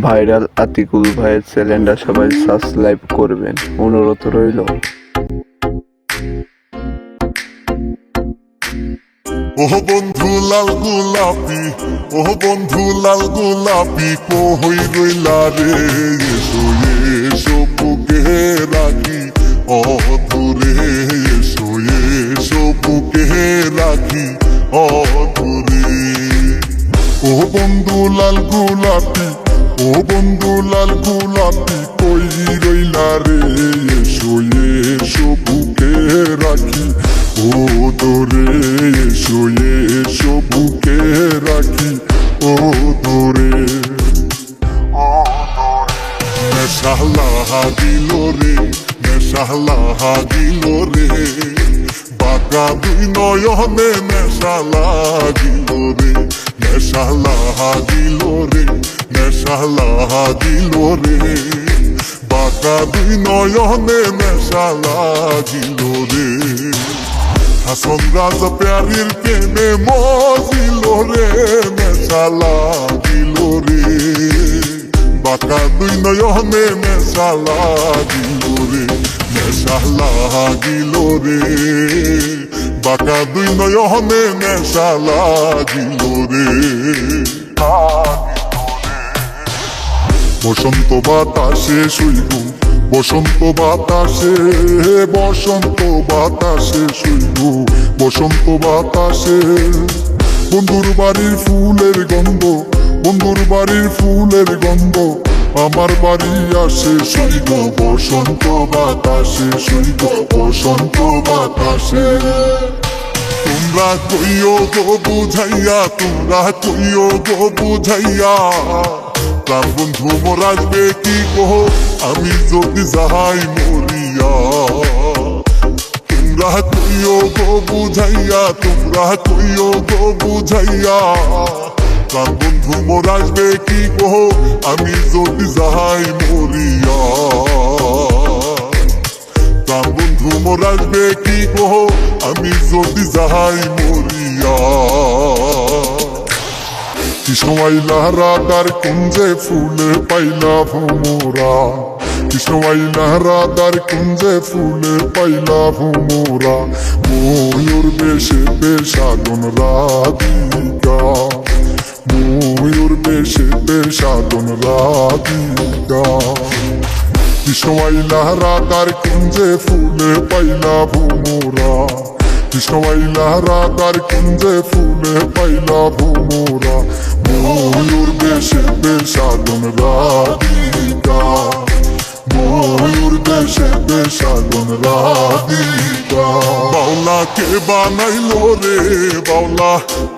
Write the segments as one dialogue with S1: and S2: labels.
S1: Viral Atikul ভাইয়ের চ্যানেলটা সবাই সাবস্ক্রাইব করবেন। অনুরোধ রইল।
S2: ওহ বন্ধু লাল গোলাপি, ওহ বন্ধু লাল গোলাপি, কই রইলা রে? এসো এসো, বুকে রাখি। অধুরে এসো এসো, বুকে রাখি। অধুরে ও বন্ধু লাল গোলাপি ও বন্ধু, লাল গোলাপি কই রইলা রে। এসো এসো, বুকে রাখি। ও দোরে, এসো এসো, বুকে রাখি। ও দোরে। নেশালা দিল রে, নেশালা দিল রে। বাঁকা দুই নয়নে নেশালা দিল রে, নেশালা দিল রে। নেশালা দিল রে। বাঁকা দুই নয়নে নেশালা দিল রে। হাসন রাজা প্যারির প্রেমে মজিল রে নেশালা দিল রে। বাঁকা দুই নয়নে মেশালা গিল রে মেশালা গিল রে। বাঁকা দুই নয়নে মেশালা গিল রে। বসন্ত বাতাসে শুইব, বসন্ত বাতাসে বসন্ত বাতাসে শুইব, বসন্ত বাতাসে। বন্ধুর বাড়ির ফুলের গন্ধ, বন্ধুর বাড়ির ফুলের গন্ধ, আমার বাড়ি আসে শুইব, বসন্ত বাতাসে শুইব, বসন্ত বাতাসে। তোমরা কইও গো বুঝাইয়া, তোমরা কইও গো বুঝাইয়া। প্রাণ বন্ধু মোর আসবে কি কহ? আমি যদি যাহাই মরিয়া। তোমরা কইও গো বুঝাইয়া, তোমরা কইও গো বুঝাইয়া। প্রাণ বন্ধু মোর আসবে কি কহ? আমি যদি যাহাই মরিয়া। প্রাণ বন্ধু মোর আসবে কি কহ? আমি যদি যাহাই মরিয়া। কৃষ্ণমাইলা রাধার কুঞ্জে ফুলে পাইলা ভোমরা কৃষ্ণমাইলা রাধার কুঞ্জে ফুলে পাইলা ভোমরা ময়ূর বেশে বেশাদন রাধিকা ময়ূর বেশে বেশাদন রাধিকা কৃষ্ণমাইলা রাধার কুঞ্জে ফুলে পাইলা ভোমরা কৃষ্ণমাইলা রাধার কুঞ্জে ফুলে পাইলা ভোমরা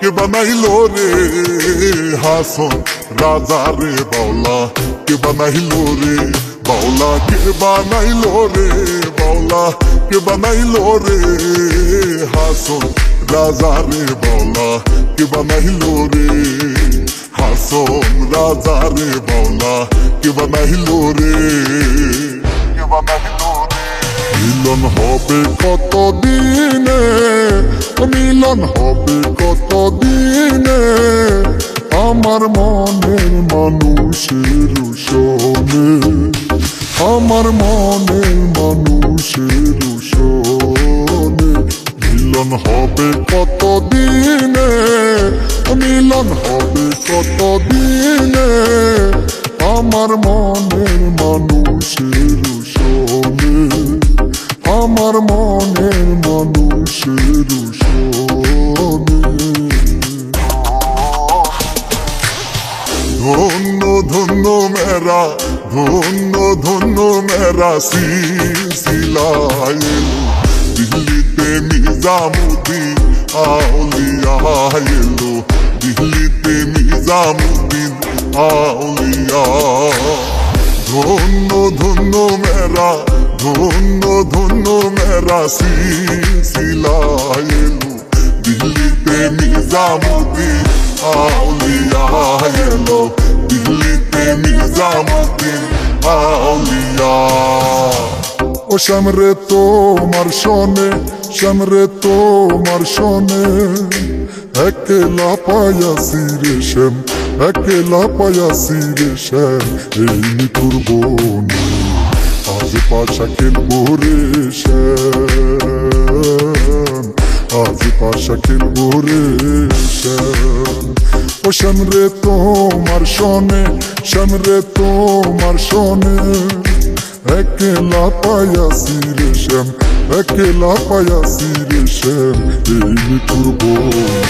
S2: কে বানাইলো রে? হাসন রাজা রে, বাউলা কে বানাইলো রে? বাউলা কে বানাইলো রে, বাউলা কে বানাইলো রে? হাসন রাজা রে, বাউলা কে বানাইলো রে? রাজা রে বাউলা কে বানাইলো রে। মিলন হবে কত দিনে মিলন হবে কত দিনে আমার মনের মানুষের সনে আমার মনের মনের মানুষের সনে আমার মনের মানুষের সনে ধন্য ধন্য মেরা ধন্য ধন্য মেরা সিলসিলায় দিল্লিতে নিজামুদ্দিন আউলিয়া এলো দিল্লিতে নিজামুদ্দিন আউলিয়া ধন্য ধন্য মেরা, ধন্য ধন্য মেরা সিলসিলায় এলো দিল্লিতে নিজামুদ্দিন আউলিয়া এলো দিল্লিতে নিজামুদ্দিন, আউলিয়া। ও সামরে তোমার শোনে সামরে তোমার শোনে, একলা পায়াসি রে শ্যাম একলা পায়াসি রে শ্যাম এই মিঠুর বোন আজ পাশা খেলব রে শ্যাম। আজ পাশা খেলব রে শ্যাম। ও শ্যাম রে তোমার শোনে, শ্যাম রে তোমার শোনে। একলা পায়াসি রে শ্যাম, একলা পায়াসি রে শ্যাম, এই মিঠুর বোন।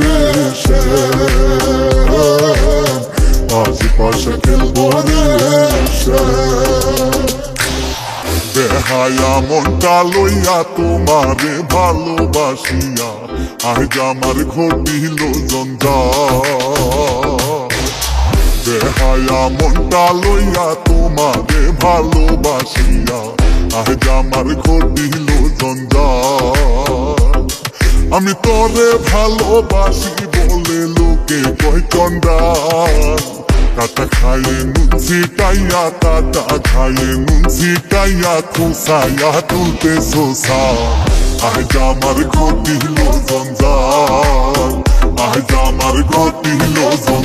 S2: রে শ্যাম আজ পাশা খেলব রে শ্যাম বেহায়া মনটা লইয়া তোমারে ভালোবাসিয়া আজ আমার ঘটিল জঞ্জা বেহায়া মনটা লইয়া তোমারে ভালোবাসিয়া আজ আমার ঘটিল জঞ্জা আমি তোরে ভালোবাসি বলে লোকে কয় চন্ডাল কাটা খায়ে নুচি টাইয়া কাটা খায়ে নুচি টাইয়া খুসাইয়া তুলতে সোসা আজ আমার ঘটি জঞ্জাল আজ আমার ঘটি জঞ্জাল।